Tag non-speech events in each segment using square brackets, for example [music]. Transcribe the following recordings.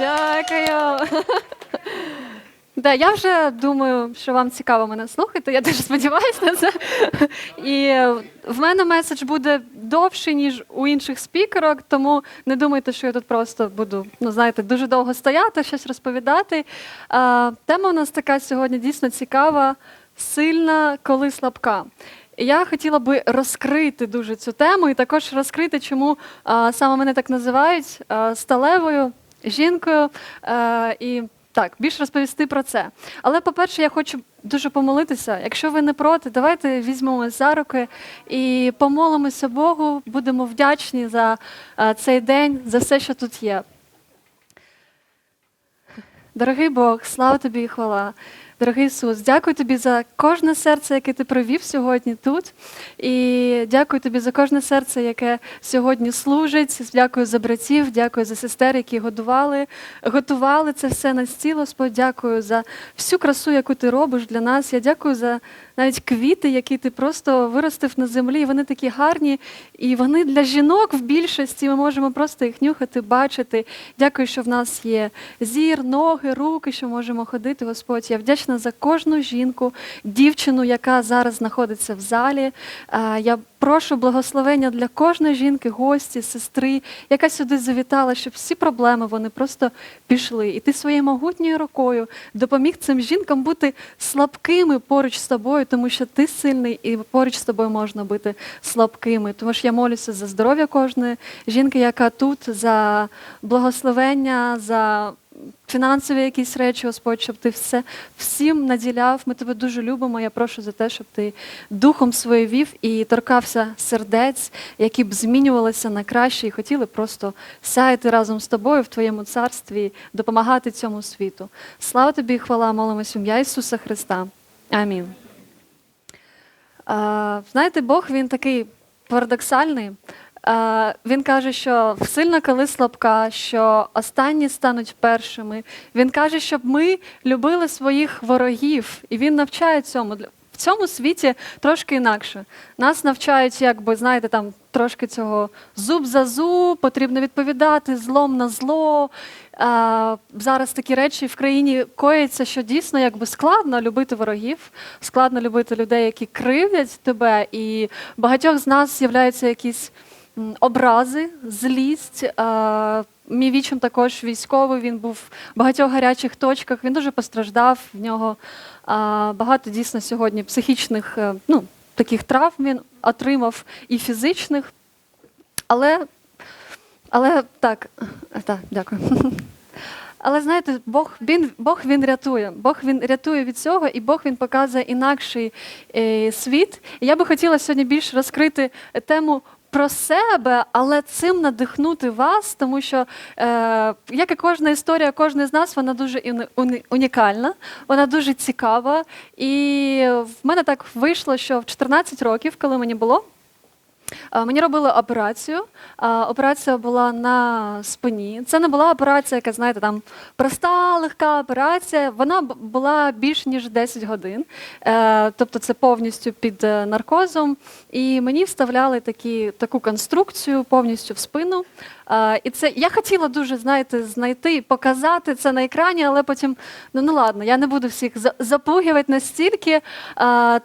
Дякую. Да, я вже думаю, що вам цікаво мене слухати. Я дуже сподіваюся на це. І в мене меседж буде довший, ніж у інших спікерок, тому не думайте, що я тут просто буду, ну знаєте, дуже довго стояти, щось розповідати. А, тема у нас така сьогодні дійсно цікава, сильна, коли слабка. І Я хотіла би розкрити дуже цю тему і також розкрити, чому а, саме мене так називають а, сталевою жінкою. Е, і так, більше розповісти про це. Але, по-перше, я хочу дуже помолитися. Якщо ви не проти, давайте візьмемо за руки і помолимося Богу, будемо вдячні за а, цей день, за все, що тут є. Дорогий Бог, слава тобі і хвала. Дорогий Ісус, дякую тобі за кожне серце, яке ти провів сьогодні тут. І дякую тобі за кожне серце, яке сьогодні служить. Дякую за братів, дякую за сестер, які годували, готували це все на стіл. Господь, дякую за всю красу, яку ти робиш для нас. Я дякую за навіть квіти, які ти просто виростив на землі. Вони такі гарні, і вони для жінок в більшості. Ми можемо просто їх нюхати, бачити. Дякую, що в нас є зір, ноги, руки, що можемо ходити. Господь, я вдячна за кожну жінку, дівчину, яка зараз знаходиться в залі. Я прошу благословення для кожної жінки, гості, сестри, яка сюди завітала, щоб всі проблеми вони просто пішли. І ти своєю могутньою рукою допоміг цим жінкам бути слабкими поруч з тобою, тому що ти сильний, і поруч з тобою можна бути слабкими. Тому що я молюся за здоров'я кожної жінки, яка тут, за благословення, за фінансові якісь речі, Господь, щоб ти все всім наділяв. Ми тебе дуже любимо. Я прошу за те, щоб ти духом своє вів і торкався сердець, які б змінювалися на краще і хотіли просто сяяти разом з тобою в твоєму царстві, допомагати цьому світу. Слава тобі і хвала, молимось ім'я Ісуса Христа. Амінь. Знаєте, Бог він такий парадоксальний. Він каже, що сильна коли слабка, що останні стануть першими. Він каже, щоб ми любили своїх ворогів, і він навчає цьому. Цьому світі трошки інакше. Нас навчають, якби знаєте, там трошки цього зуб за зуб, потрібно відповідати злом на зло. А, зараз такі речі в країні коїться, що дійсно якби складно любити ворогів, складно любити людей, які кривдять тебе, і багатьох з нас з'являються якісь образи, злість. А, Мій вічим також військовий. Він був в багатьох гарячих точках. Він дуже постраждав. В нього а, багато дійсно сьогодні психічних е, ну, таких травм він отримав і фізичних. Але, але так, так, дякую. [laughs] Але знаєте, Бог він, Бог він рятує. Бог він рятує від цього, і Бог він показує інакший е, світ. І я би хотіла сьогодні більше розкрити тему про себе, але цим надихнути вас, тому що, е, як і кожна історія, кожна з нас, вона дуже уні- уні- унікальна, вона дуже цікава. І в мене так вийшло, що в 14 років, коли мені було. Мені робили операцію. Операція була на спині. Це не була операція, яка, знаєте, там проста, легка операція. Вона була більш ніж 10 годин. Е, Тобто це повністю під е, наркозом. І мені вставляли такі, таку конструкцію повністю в спину. І це я хотіла дуже, знаєте, знайти, показати це на екрані, але потім, ну, ну ладно, я не буду всіх за- запугувати настільки.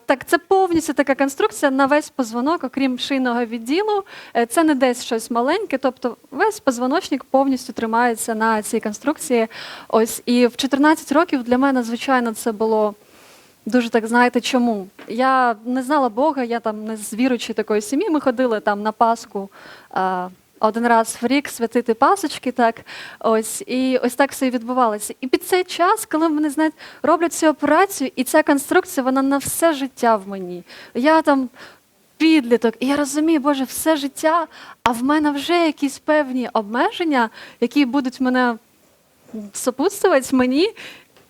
Так, це повністю така конструкція на весь позвонок, окрім шийного відділу. Е, Це не десь щось маленьке, тобто весь позвоночник повністю тримається на цій конструкції. Ось і в 14 років для мене, звичайно, це було. Дуже так знаєте, чому? Я не знала Бога, я там не з віруючої такої сім'ї. Ми ходили там на Пасху один раз в рік святити пасочки, так ось і ось так все і відбувалося. І під цей час, коли вони знаєте, роблять цю операцію, і ця конструкція, вона на все життя в мені. Я там підліток, і я розумію, Боже, все життя, а в мене вже якісь певні обмеження, які будуть мене сопутствувати мені.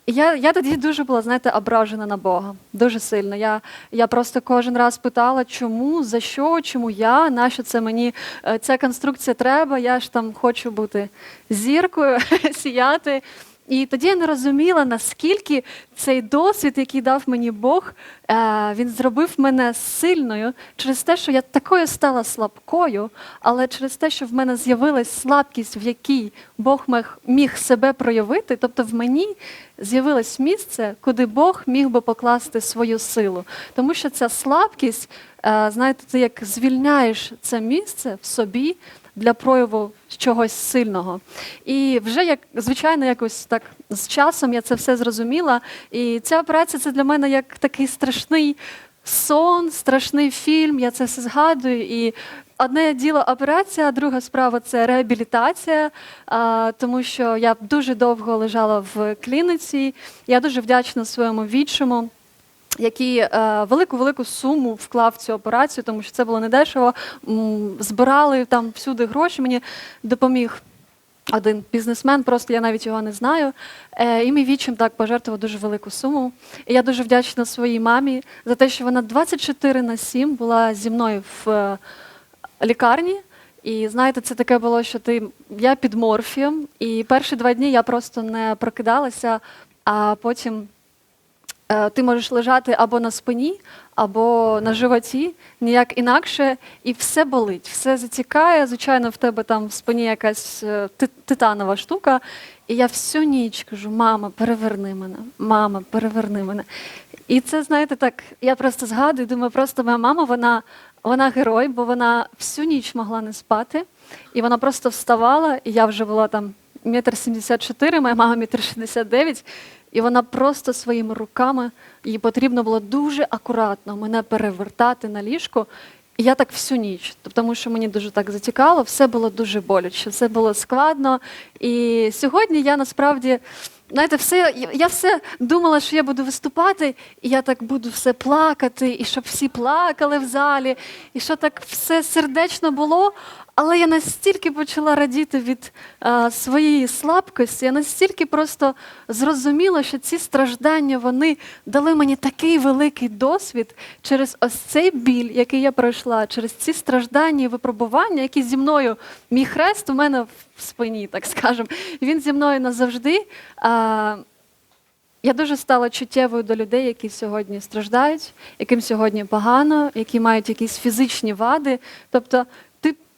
Я, я тоді дуже була, знаєте, ображена на Бога. Дуже сильно. Я, я просто кожен раз питала, чому, за що, чому я, нащо це мені е, ця конструкція треба. Я ж там хочу бути зіркою, [laughs] сіяти. І тоді я не розуміла, наскільки цей досвід, який дав мені Бог, е, він зробив мене сильною через те, що я такою стала слабкою, але через те, що в мене з'явилась слабкість, в якій Бог міг, себе проявити, тобто в мені з'явилось місце, куди Бог міг би покласти свою силу. Тому що ця слабкість, е, знаєте, ти як звільняєш це місце в собі для прояву чогось сильного. І вже як звичайно, якось так з часом я це все зрозуміла. І ця операція це для мене як такий страшний сон, страшний фільм. Я це все згадую. І одне діло операція, а друга справа це реабілітація, тому що я дуже довго лежала в клініці. Я дуже вдячна своєму відчиму який е, велику-велику суму вклав в цю операцію, тому що це було недешево. Збирали там всюди гроші. Мені допоміг один бізнесмен, просто я навіть його не знаю. Е, і мій відчим так пожертвував дуже велику суму. І я дуже вдячна своїй мамі за те, що вона 24 на 7 була зі мною в е, лікарні. І знаєте, це таке було, що ти я під морфієм, і перші два дні я просто не прокидалася, а потім ти можеш лежати або на спині, або на животі, ніяк інакше, і все болить, все затікає. Звичайно, в тебе там в спині якась е, титанова штука. І я всю ніч кажу: мама, переверни мене, мама, переверни мене. І це, знаєте, так, я просто згадую, думаю, просто моя мама, вона, вона герой, бо вона всю ніч могла не спати, і вона просто вставала, і я вже була там метр сімдесят чотири, моя мама метр шістдесят дев'ять, і вона просто своїми руками, їй потрібно було дуже акуратно мене перевертати на ліжко. І я так всю ніч, тому що мені дуже так затікало, все було дуже боляче, все було складно. І сьогодні я насправді, знаєте, все, я все думала, що я буду виступати, і я так буду все плакати, і щоб всі плакали в залі, і що так все сердечно було. Але я настільки почала радіти від е, своєї слабкості, я настільки просто зрозуміла, що ці страждання вони дали мені такий великий досвід через ось цей біль, який я пройшла, через ці страждання і випробування, які зі мною мій хрест у мене в спині, так скажемо, він зі мною назавжди. Е, я дуже стала чуттєвою до людей, які сьогодні страждають, яким сьогодні погано, які мають якісь фізичні вади. Тобто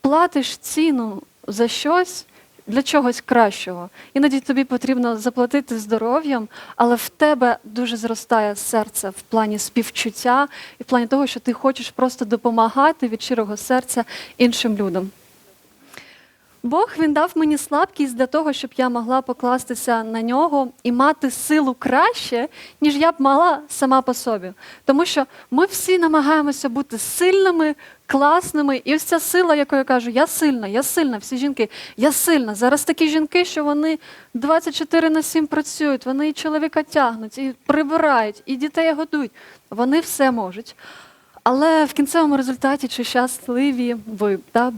платиш ціну за щось для чогось кращого. Іноді тобі потрібно заплатити здоров'ям, але в тебе дуже зростає серце в плані співчуття і в плані того, що ти хочеш просто допомагати від щирого серця іншим людям. Бог він дав мені слабкість для того, щоб я могла покластися на нього і мати силу краще, ніж я б мала сама по собі. Тому що ми всі намагаємося бути сильними, класними. І ось ця сила, яку я кажу, я сильна, я сильна, всі жінки, я сильна. Зараз такі жінки, що вони 24 на 7 працюють, вони і чоловіка тягнуть, і прибирають, і дітей годують. Вони все можуть. Але в кінцевому результаті чи щасливі ви да,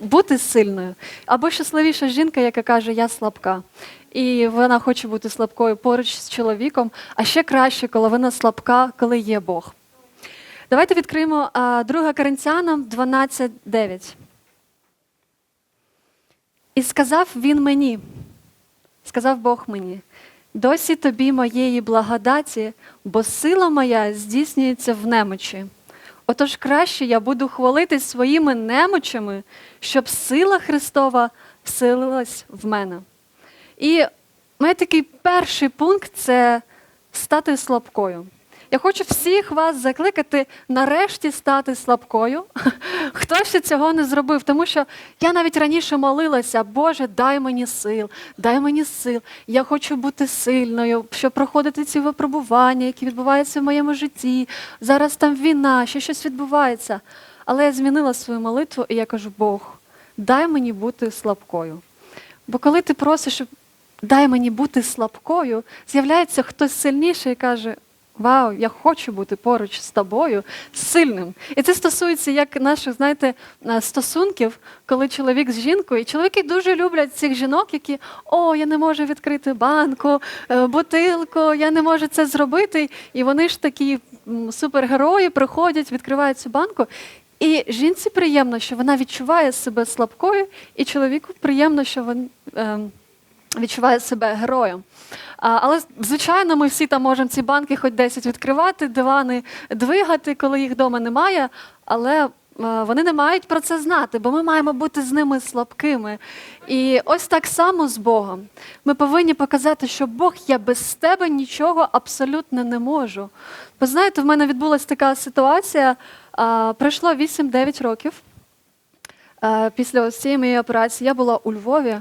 бути сильною, або щасливіша жінка, яка каже, я слабка. І вона хоче бути слабкою поруч з чоловіком, а ще краще, коли вона слабка, коли є Бог. Давайте відкриємо а, 2 Коринтянам 12.9. І сказав він мені, сказав Бог мені, досі тобі моєї благодаті, бо сила моя здійснюється в немочі. Отож краще я буду хвалитись своїми немочами, щоб сила Христова вселилась в мене. І мій такий перший пункт це стати слабкою. Я хочу всіх вас закликати нарешті стати слабкою. [laughs] Хто ще цього не зробив? Тому що я навіть раніше молилася, Боже, дай мені сил, дай мені сил. Я хочу бути сильною, щоб проходити ці випробування, які відбуваються в моєму житті. Зараз там війна, ще щось відбувається. Але я змінила свою молитву, і я кажу: Бог, дай мені бути слабкою. Бо коли ти просиш, дай мені бути слабкою, з'являється хтось сильніший і каже: Вау, я хочу бути поруч з тобою сильним. І це стосується як наших, знаєте, е, стосунків, коли чоловік з жінкою. І чоловіки дуже люблять цих жінок, які о, я не можу відкрити банку, е, бутилку, я не можу це зробити. І вони ж такі супергерої приходять, відкривають цю банку. І жінці приємно, що вона відчуває себе слабкою, і чоловіку приємно, що він. ем, відчуває себе героєм. Але, звичайно, ми всі там можемо ці банки хоч 10 відкривати, дивани двигати, коли їх вдома немає. Але е, вони не мають про це знати, бо ми маємо бути з ними слабкими. І ось так само з Богом. Ми повинні показати, що Бог, я без тебе нічого абсолютно не можу. Ви знаєте, в мене відбулася така ситуація. Пройшло 8-9 років. Е, Після цієї моєї операції я була у Львові,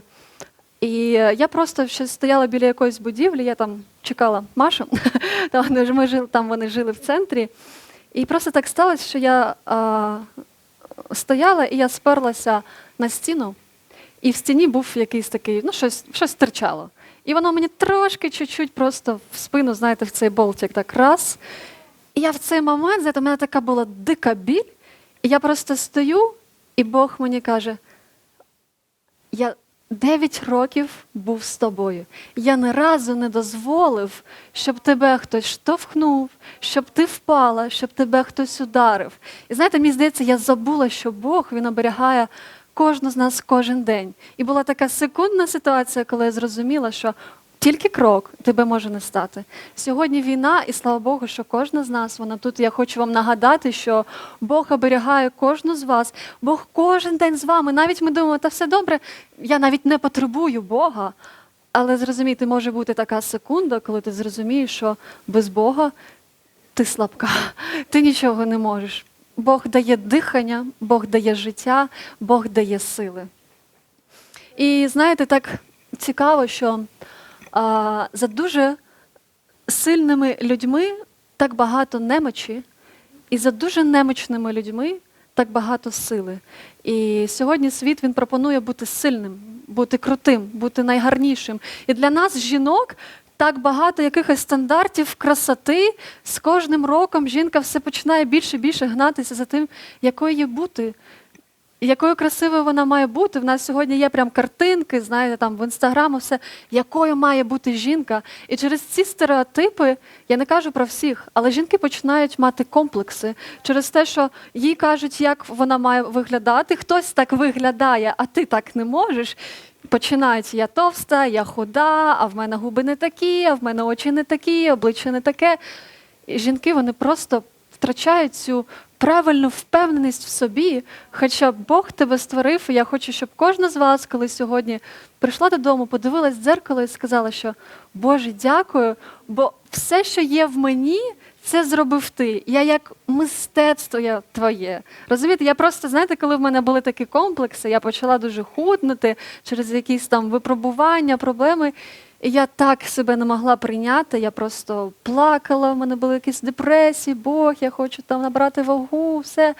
і е, я просто ще стояла біля якоїсь будівлі, я там чекала Машу, [laughs] там ми жили, там вони жили в центрі. І просто так сталося, що я а, стояла і я сперлася на стіну, і в стіні був якийсь такий, ну, щось, щось стирчало. І воно мені трошки чуть-чуть просто в спину, знаєте, в цей болтик так раз. І я в цей момент, знаєте, у мене така була дика біль, і я просто стою, і Бог мені каже: я 9 років був з тобою. Я ні разу не дозволив, щоб тебе хтось штовхнув, щоб ти впала, щоб тебе хтось ударив. І знаєте, мені здається, я забула, що Бог він оберігає кожну з нас кожен день. І була така секундна ситуація, коли я зрозуміла, що тільки крок тебе може не стати. Сьогодні війна, і слава Богу, що кожна з нас, вона тут. Я хочу вам нагадати, що Бог оберігає кожну з вас. Бог кожен день з вами. Навіть ми думаємо, та все добре, я навіть не потребую Бога. Але зрозумійте, може бути така секунда, коли ти зрозумієш, що без Бога ти слабка, ти нічого не можеш. Бог дає дихання, Бог дає життя, Бог дає сили. І знаєте, так цікаво, що за дуже сильними людьми так багато немочі, і за дуже немочними людьми так багато сили. І сьогодні світ він пропонує бути сильним, бути крутим, бути найгарнішим. І для нас, жінок, так багато якихось стандартів красоти. З кожним роком жінка все починає більше і більше гнатися за тим, якою бути. Якою красивою вона має бути? В нас сьогодні є прям картинки, знаєте, там в інстаграму все, якою має бути жінка. І через ці стереотипи, я не кажу про всіх, але жінки починають мати комплекси через те, що їй кажуть, як вона має виглядати. Хтось так виглядає, а ти так не можеш. Починають я товста, я худа, а в мене губи не такі, а в мене очі не такі, обличчя не таке. І жінки вони просто втрачають цю правильну впевненість в собі. Хоча Бог тебе створив, і я хочу, щоб кожна з вас, коли сьогодні прийшла додому, подивилась в дзеркало і сказала, що Боже, дякую, бо все, що є в мені, це зробив ти. Я як мистецтво я твоє. Розумієте, я просто, знаєте, коли в мене були такі комплекси, я почала дуже худнути через якісь там випробування, проблеми. І я так себе не могла прийняти, я просто плакала, в мене були якісь депресії, Бог, я хочу там набрати вагу, все.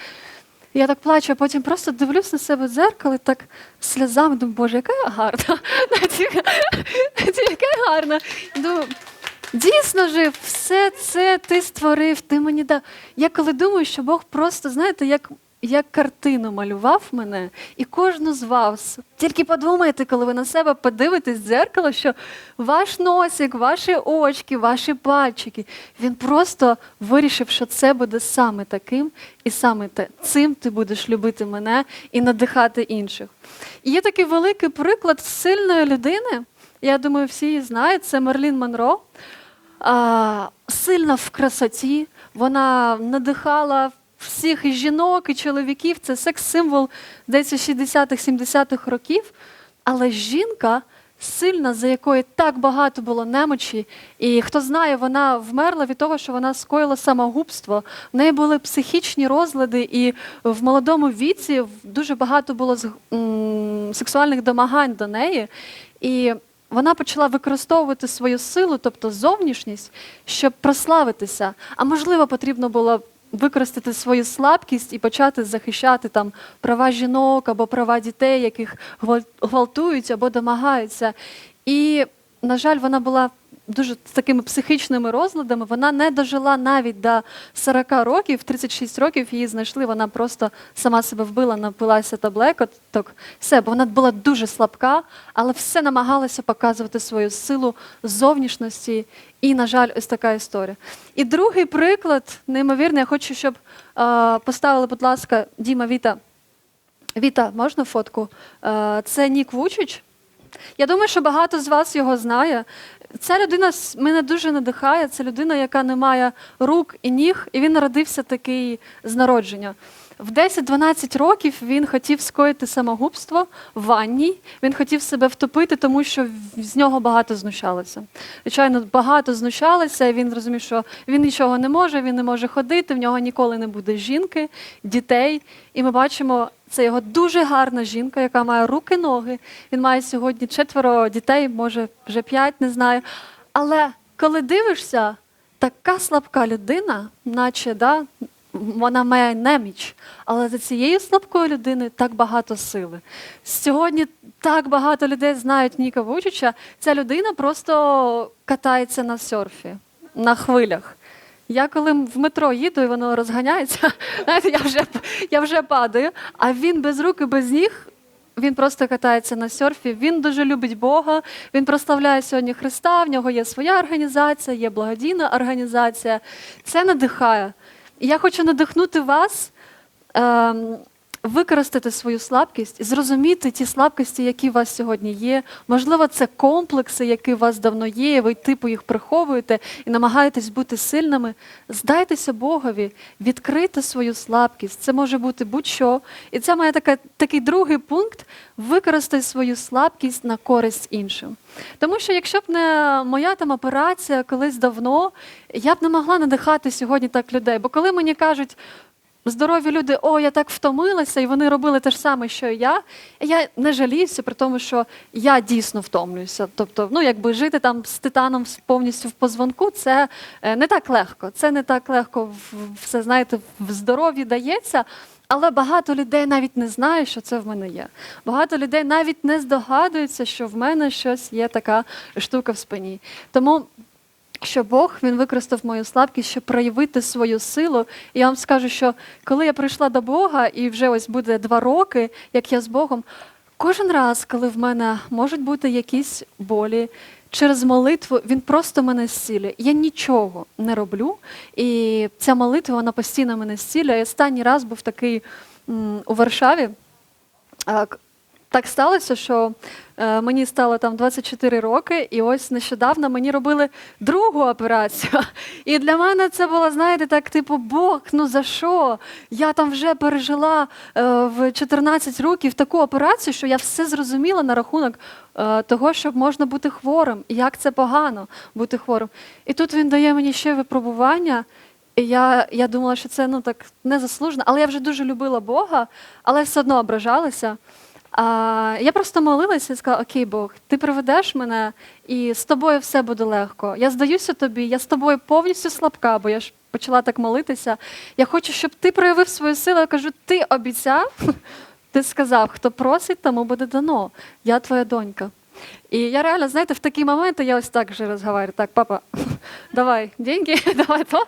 Я так плачу, а потім просто дивлюсь на себе в дзеркало так сльозами думаю, Боже, яка я гарна. [laughs] Яка я гарна. Дійсно жив, все це ти створив, ти мені дав. Я коли думаю, що Бог просто, знаєте, як, як картину малював мене і кожну з вас. Тільки подумайте, коли ви на себе подивитесь в дзеркало, що ваш носик, ваші очки, ваші пальчики, він просто вирішив, що це буде саме таким, і саме те, цим ти будеш любити мене і надихати інших. І є такий великий приклад сильної людини. Я думаю, всі її знають, це Мерлін Монро. А, сильна в красоті, вона надихала всіх і жінок, і чоловіків. Це секс-символ десь 60-х, 70-х років. Але жінка сильна, за якої так багато було немочі. І хто знає, вона вмерла від того, що вона скоїла самогубство. В неї були психічні розлади, і в молодому віці дуже багато було сексуальних домагань до неї. І вона почала використовувати свою силу, тобто зовнішність, щоб прославитися. А можливо, потрібно було використати свою слабкість і почати захищати там права жінок або права дітей, яких гвалтують або домагаються. І, на жаль, вона була дуже з такими психічними розладами. Вона не дожила навіть до 40 років, 36 років її знайшли. Вона просто сама себе вбила, напилася таблеток. Все, бо вона була дуже слабка, але все намагалася показувати свою силу зовнішності. І, на жаль, ось така історія. І другий приклад, неймовірний, я хочу, щоб е, поставили, будь ласка, Діма Віта. Віта, можна фотку? Е, це Нік Вучич. Я думаю, що багато з вас його знає. Ця людина мене дуже надихає. Це людина, яка не має рук і ніг, і він народився такий з народження. В 10-12 років він хотів скоїти самогубство в ванній. Він хотів себе втопити, тому що з нього багато знущалося. Звичайно, багато знущалися, і він зрозумів, що він нічого не може, він не може ходити, в нього ніколи не буде жінки, дітей. І ми бачимо, це його дуже гарна жінка, яка має руки, ноги. Він має сьогодні четверо дітей, може вже п'ять, не знаю. Але коли дивишся, така слабка людина, наче да, вона має неміч, але за цією слабкою людиною так багато сили. Сьогодні так багато людей знають Ніка Вучича. Ця людина просто катається на серфі, на хвилях. Я коли в метро їду і воно розганяється, [laughs] знаєте, я вже, я вже падаю, а він без рук і без ніг. Він просто катається на серфі. Він дуже любить Бога. Він прославляє сьогодні Христа. В нього є своя організація, є благодійна організація. Це надихає. Я хочу надихнути вас ем, використати свою слабкість, зрозуміти ті слабкості, які у вас сьогодні є. Можливо, це комплекси, які у вас давно є, і ви типу їх приховуєте і намагаєтесь бути сильними. Здайтеся Богові, відкрити свою слабкість. Це може бути будь-що. І це має така, такий другий пункт використати свою слабкість на користь іншим. Тому що якщо б не моя там операція колись давно, я б не могла надихати сьогодні так людей. Бо коли мені кажуть, здорові люди, о, я так втомилася, і вони робили те ж саме, що і я. І Я не жаліюся, при тому, що я дійсно втомлююся. Тобто, ну якби жити там з титаном повністю в позвонку, це е, не так легко. Це не так легко все знаєте, в здоров'ї дається. Але багато людей навіть не знає, що це в мене є. Багато людей навіть не здогадуються, що в мене щось є така штука в спині. Тому що Бог він використав мою слабкість, щоб проявити свою силу. І я вам скажу, що коли я прийшла до Бога, і вже ось буде два роки, як я з Богом, кожен раз, коли в мене можуть бути якісь болі, через молитву він просто мене зцілює. Я нічого не роблю, і ця молитва вона постійно мене зцілює. І останній раз був такий у Варшаві. Так сталося, що е, мені стало там 24 роки, і ось нещодавно мені робили другу операцію. І для мене це було, знаєте, так, типу, Бог, ну за що? Я там вже пережила е, в 14 років таку операцію, що я все зрозуміла на рахунок е, того, щоб можна бути хворим, і як це погано бути хворим. І тут він дає мені ще випробування. І я, я думала, що це ну так незаслужено, але я вже дуже любила Бога, але все одно ображалася. А, я просто молилася і сказала: Окей, Бог, ти приведеш мене, і з тобою все буде легко. Я здаюся тобі, я з тобою повністю слабка, бо я ж почала так молитися. Я хочу, щоб ти проявив свою силу. Я кажу, ти обіцяв, [laughs] ти сказав, хто просить, тому буде дано. Я твоя донька. І я реально, знаєте, в такі моменти я ось так же розговорю. Так, папа, [laughs] давай деньги, [laughs] давай то.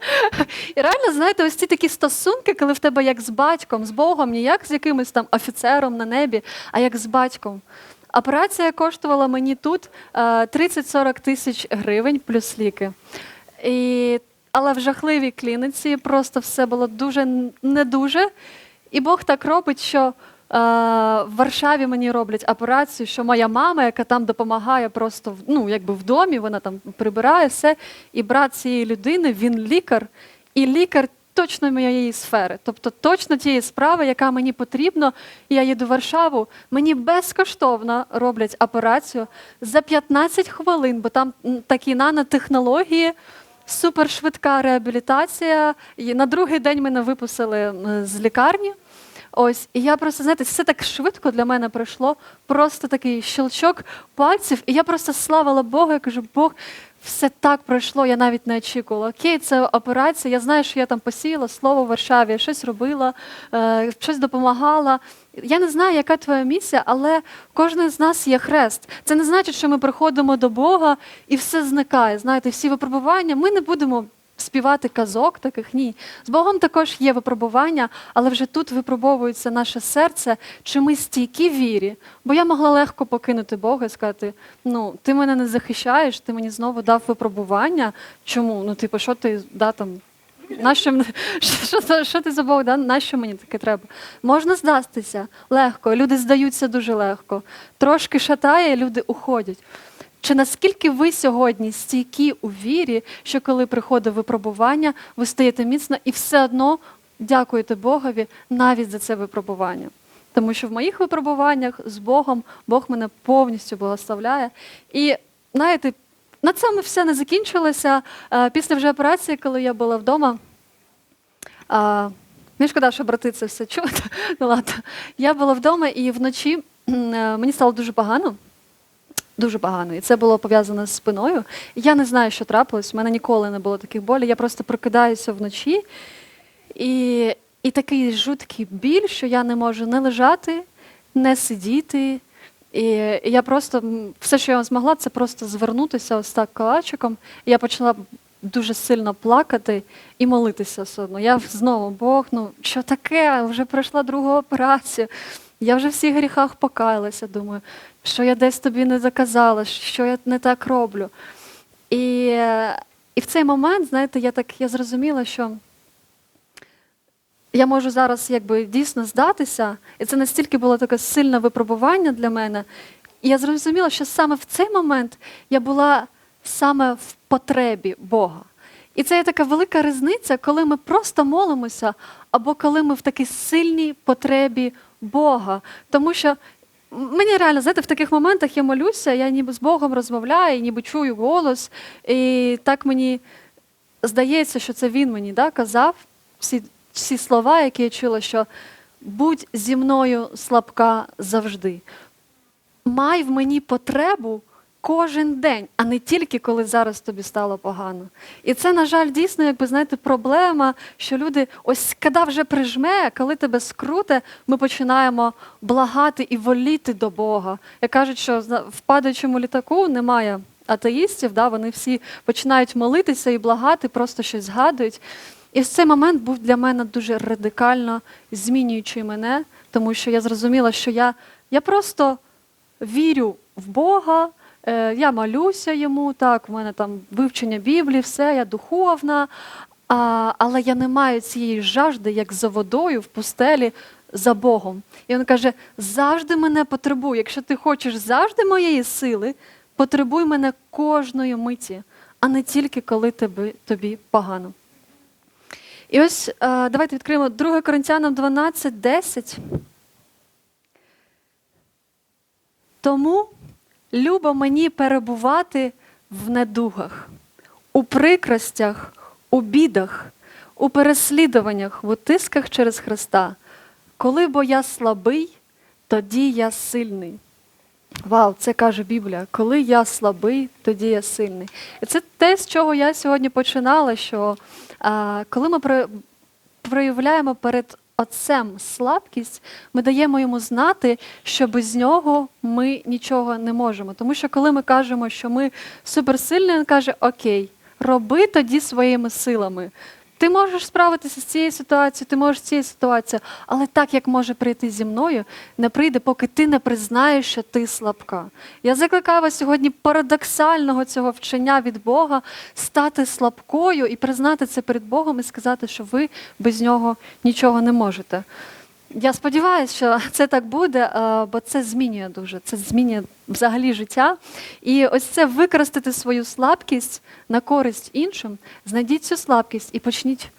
І реально, знаєте, ось ці такі стосунки, коли в тебе як з батьком, з Богом, не як з якимось там офіцером на небі, а як з батьком. Операція коштувала мені тут е, 30-40 тисяч гривень плюс ліки. І, але в жахливій клініці просто все було дуже не дуже. І Бог так робить, що е, в Варшаві мені роблять операцію, що моя мама, яка там допомагає просто ну, якби в домі, вона там прибирає все. І брат цієї людини, він лікар, і лікар точно моєї сфери, тобто точно тієї справи, яка мені потрібна. Я їду в Варшаву, мені безкоштовно роблять операцію за 15 хвилин, бо там такі нанотехнології. Супершвидка реабілітація. І на другий день мене випустили з лікарні. Ось, і я просто, знаєте, все так швидко для мене пройшло. Просто такий щелчок пальців. І я просто славила Бога. Я кажу, Бог, все так пройшло, я навіть не очікувала. Окей, це операція. Я знаю, що я там посіяла слово в Варшаві, щось робила, е, щось допомагала. Я не знаю, яка твоя місія, але кожен з нас є хрест. Це не значить, що ми приходимо до Бога і все зникає. Знаєте, всі випробування. Ми не будемо співати казок таких ні. З Богом також є випробування, але вже тут випробовується наше серце, чи ми стійкі вірі. Бо я могла легко покинути Бога і сказати: ну, ти мене не захищаєш, ти мені знову дав випробування. Чому? Ну, типу, що ти да, там, Нащо, що, що, що ти за Бог, да? нащо мені таке треба? Можна здастися легко, люди здаються дуже легко. Трошки шатає, люди уходять. Чи наскільки ви сьогодні стійкі у вірі, що коли приходить випробування, ви стаєте міцно і все одно дякуєте Богові навіть за це випробування? Тому що в моїх випробуваннях з Богом Бог мене повністю благословляє. І знаєте, на цьому все не закінчилося. Е, Після вже операції, коли я була вдома, мені шкода, що брати це все чують. [laughs] Ну. Я була вдома і вночі е, мені стало дуже погано. Дуже погано. І це було пов'язано з спиною. Я не знаю, що трапилось. У мене ніколи не було таких болей. Я просто прокидаюся вночі. І, і такий жуткий біль, що я не можу не лежати, не сидіти. І я просто все, що я змогла, це просто звернутися ось так калачиком. І я почала дуже сильно плакати і молитися все одно. Я знову, Бог, ну що таке? Вже пройшла другу операцію. Я вже в всіх гріхах покаялася, думаю, що я десь тобі не заказала, що я не так роблю. І, і в цей момент, знаєте, я так я зрозуміла, що я можу зараз якби дійсно здатися, і це настільки було таке сильне випробування для мене. І я зрозуміла, що саме в цей момент я була саме в потребі Бога. І це є така велика різниця, коли ми просто молимося, або коли ми в такій сильній потребі Бога. Тому що мені реально, знаєте, в таких моментах я молюся, я ніби з Богом розмовляю, ніби чую голос, і так мені здається, що це він мені да, казав всі, всі слова, які я чула, що будь зі мною слабка завжди. Май в мені потребу кожен день, а не тільки коли зараз тобі стало погано. І це, на жаль, дійсно, якби знаєте, проблема, що люди, ось коли вже прижме, коли тебе скруте, ми починаємо благати і воліти до Бога. Як кажуть, що в падаючому літаку немає атеїстів, да, вони всі починають молитися і благати, просто щось згадують. І цей момент був для мене дуже радикально змінюючий мене, тому що я зрозуміла, що я, я просто вірю в Бога, е, я молюся йому, так, в мене там вивчення Біблії, все, я духовна, а, але я не маю цієї жажди, як за водою в пустелі за Богом. І він каже: завжди мене потребуй. Якщо ти хочеш завжди моєї сили, потребуй мене кожної миті, а не тільки коли тобі, тобі погано. І ось е, давайте відкриємо 2 Коринтянам 12, 10. Тому любо мені перебувати в недугах, у прикростях, у бідах, у переслідуваннях, в утисках через Христа. Коли бо я слабий, тоді я сильний. Вау, це каже Біблія. Коли я слабий, тоді я сильний. І це те, з чого я сьогодні починала, що а, коли ми проявляємо перед Отцем слабкість, ми даємо йому знати, що без нього ми нічого не можемо. Тому що коли ми кажемо, що ми суперсильні, він каже: Окей, роби тоді своїми силами. Ти можеш справитися з цією ситуацією, ти можеш з цією ситуацією, але так, як може прийти зі мною, не прийде, поки ти не признаєш, що ти слабка. Я закликаю вас сьогодні парадоксального цього вчення від Бога стати слабкою і признати це перед Богом і сказати, що ви без нього нічого не можете. Я сподіваюся, що це так буде, е, бо це змінює дуже, це змінює взагалі життя. І ось це використати свою слабкість на користь іншим. Знайдіть цю слабкість і почніть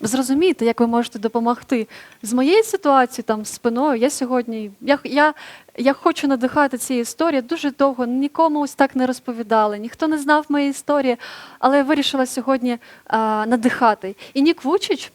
зрозуміти, як ви можете допомогти. З моєї ситуації там спиною, я сьогодні я, я, я хочу надихати цією історією. Дуже довго нікому ось так не розповідали, ніхто не знав моєї історії, але я вирішила сьогодні а, надихати. І Нік Вучич.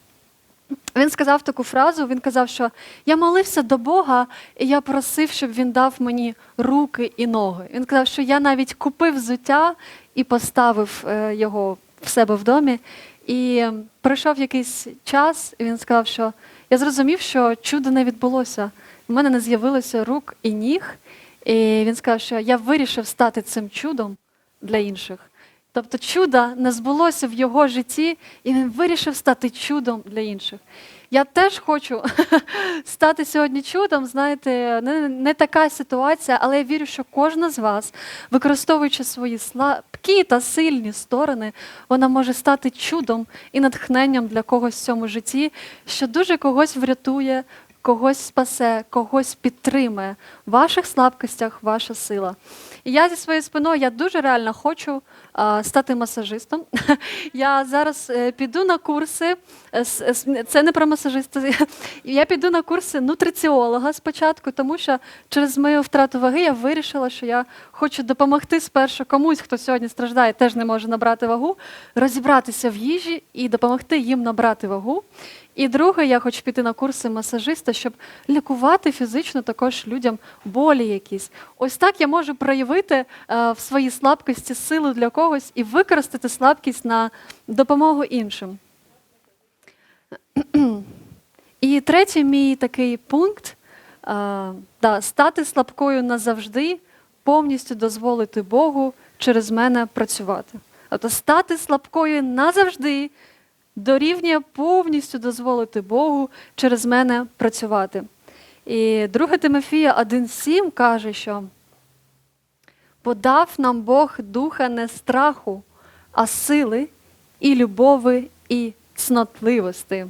Він сказав таку фразу: він казав, що я молився до Бога, і я просив, щоб він дав мені руки і ноги. Він казав, що я навіть купив взуття і поставив е, його в себе в домі. І пройшов якийсь час, і він сказав, що я зрозумів, що чудо не відбулося. У мене не з'явилося рук і ніг. І він сказав, що я вирішив стати цим чудом для інших. Тобто чудо не збулося в його житті, і він вирішив стати чудом для інших. Я теж хочу [laughs] стати сьогодні чудом. Знаєте, не, не така ситуація, але я вірю, що кожна з вас, використовуючи свої слабкі та сильні сторони, вона може стати чудом і натхненням для когось в цьому житті, що дуже когось врятує, когось спасе, когось підтримає. Ваших слабкостях ваша сила. І я зі своєю спиною я дуже реально хочу а, стати масажистом. [laughs] Я зараз е, піду на курси. е, Це не про масажиста. [laughs] Я піду на курси нутриціолога спочатку, тому що через мою втрату ваги я вирішила, що я хочу допомогти спершу комусь, хто сьогодні страждає, теж не може набрати вагу, розібратися в їжі і допомогти їм набрати вагу. І друге, я хочу піти на курси масажиста, щоб лікувати фізично також людям болі якісь. Ось так я можу проявити е, в своїй слабкості силу для когось і використати слабкість на допомогу іншим. [clears throat] І третій мій такий пункт е, да, стати слабкою назавжди, повністю дозволити Богу через мене працювати. Тобто стати слабкою назавжди дорівнює повністю дозволити Богу через мене працювати. І 2 Тимофія 1,7 каже, що подав нам Бог духа не страху, а сили і любови, і цнотливості.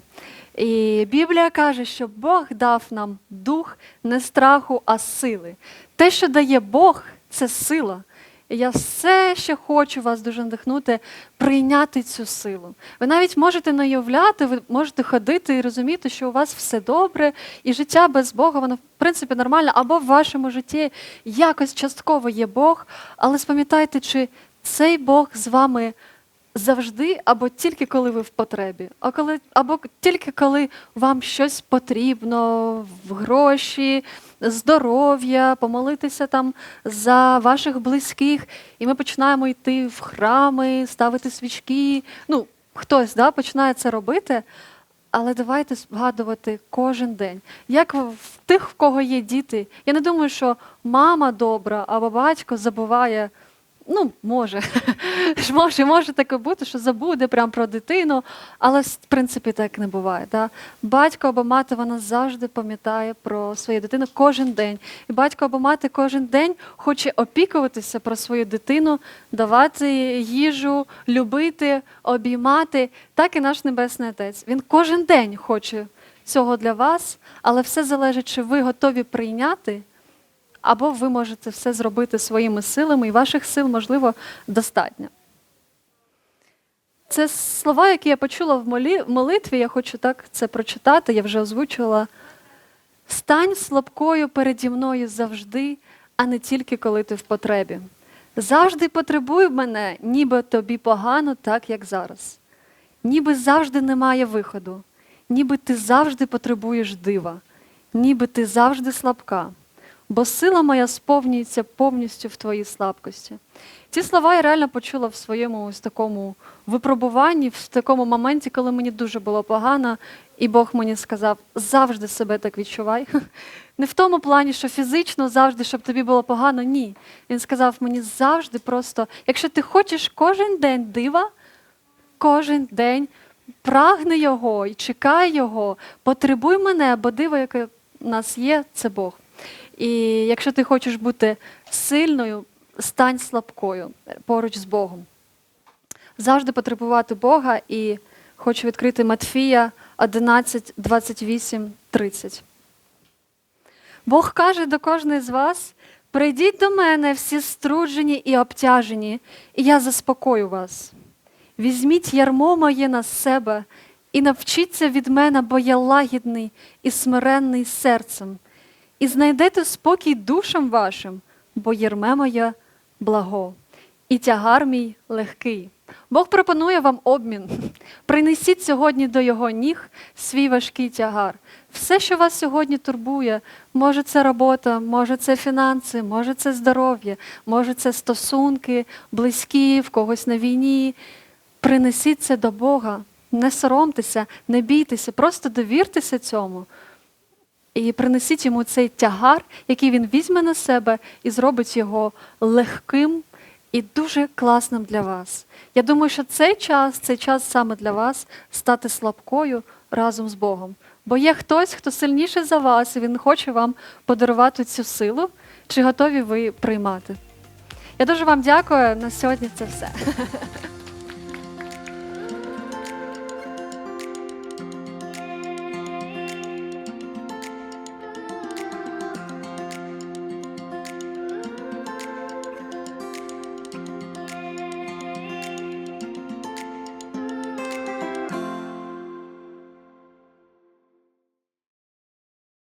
І Біблія каже, що Бог дав нам дух не страху, а сили. Те, що дає Бог, це сила. І я все ще хочу вас дуже надихнути прийняти цю силу. Ви навіть можете не уявляти, ви можете ходити і розуміти, що у вас все добре, і життя без Бога, воно в принципі нормально, або в вашому житті якось частково є Бог, але спам'ятайте, чи цей Бог з вами завжди, або тільки коли ви в потребі, а коли, або тільки коли вам щось потрібно, в гроші, здоров'я, помолитися там за ваших близьких, і ми починаємо йти в храми, ставити свічки. Ну, хтось да, починає це робити. Але давайте згадувати кожен день. Як в тих, в кого є діти. Я не думаю, що мама добра або батько забуває. Ну, може, [laughs] може, може таке бути, що забуде прямо про дитину, але в принципі так не буває. Да? Батько або мати вона завжди пам'ятає про свою дитину кожен день. І батько або мати кожен день хоче опікуватися про свою дитину, давати їжу, любити, обіймати. Так і наш Небесний Отець. Він кожен день хоче цього для вас, але все залежить, чи ви готові прийняти. Або ви можете все зробити своїми силами, і ваших сил, можливо, достатньо. Це слова, які я почула в молитві, я хочу так це прочитати, я вже озвучувала. Стань слабкою переді мною завжди, а не тільки коли ти в потребі. Завжди потребуй мене, ніби тобі погано, так як зараз. Ніби завжди немає виходу, ніби ти завжди потребуєш дива, ніби ти завжди слабка бо сила моя сповнюється повністю в твоїй слабкості. Ці слова я реально почула в своєму ось такому випробуванні, в такому моменті, коли мені дуже було погано, і Бог мені сказав: завжди себе так відчувай. [laughs] Не в тому плані, що фізично завжди, щоб тобі було погано, ні. Він сказав мені завжди просто, якщо ти хочеш кожен день дива, кожен день прагни його і чекай його, потребуй мене, бо диво, яке в нас є, це Бог. І якщо ти хочеш бути сильною, стань слабкою поруч з Богом. Завжди потребувати Бога і хочу відкрити Матфія 11, 28, 30. Бог каже до кожної з вас: прийдіть до мене всі струджені і обтяжені, і я заспокою вас. Візьміть ярмо моє на себе і навчіться від мене, бо я лагідний і смиренний серцем, і знайдете спокій душам вашим, бо ярме моє благо, і тягар мій легкий. Бог пропонує вам обмін. Принесіть сьогодні до його ніг свій важкий тягар. Все, що вас сьогодні турбує, може це робота, може це фінанси, може це здоров'я, може це стосунки, близькі, в когось на війні. Принесіть це до Бога. Не соромтеся, не бійтеся, просто довіртеся цьому. І принесіть йому цей тягар, який він візьме на себе і зробить його легким і дуже класним для вас. Я думаю, що цей час, цей час саме для вас стати слабкою разом з Богом. Бо є хтось, хто сильніший за вас, і він хоче вам подарувати цю силу. Чи готові ви приймати? Я дуже вам дякую. На сьогодні це все. [laughs]